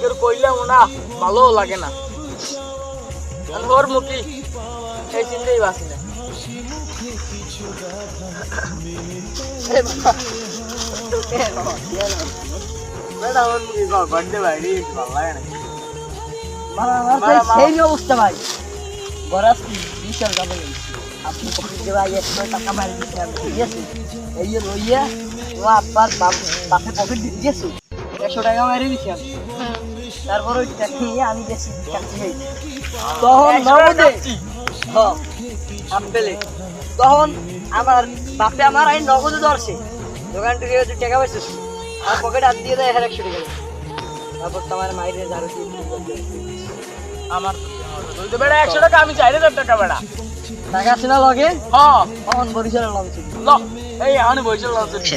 কেউ কইলাম না ভালো লাগে না। ওর মুখি এই চিন্তাই বাসি না। সেই অবস্থা ভাই। বরাস বিশাল যাব আপনি ভাই একশো টাকা মারি দিচ্ছে আমি এই লইয়া ও আব্বার বাপে পকেট দিয়েছে। একশো টাকা মারি দিচ্ছি আমি। তারপর ওই টাকা নিয়ে আমি গেছি তখন নগদে আপেলে তখন আমার বাপে আমার আইন নগদে ধরছে। দোকান থেকে তুই টাকা পাইছিস আর পকেট হাত দিয়ে দেয় এক একশো টাকা। তারপর তোমার মাইরে যারো আমার বেড়া একশো টাকা আমি চাই টাকা বেড়া। টাকা লগে? হ্যাঁ তখন বরিশালে লং ল এই আমি বসে লাগছে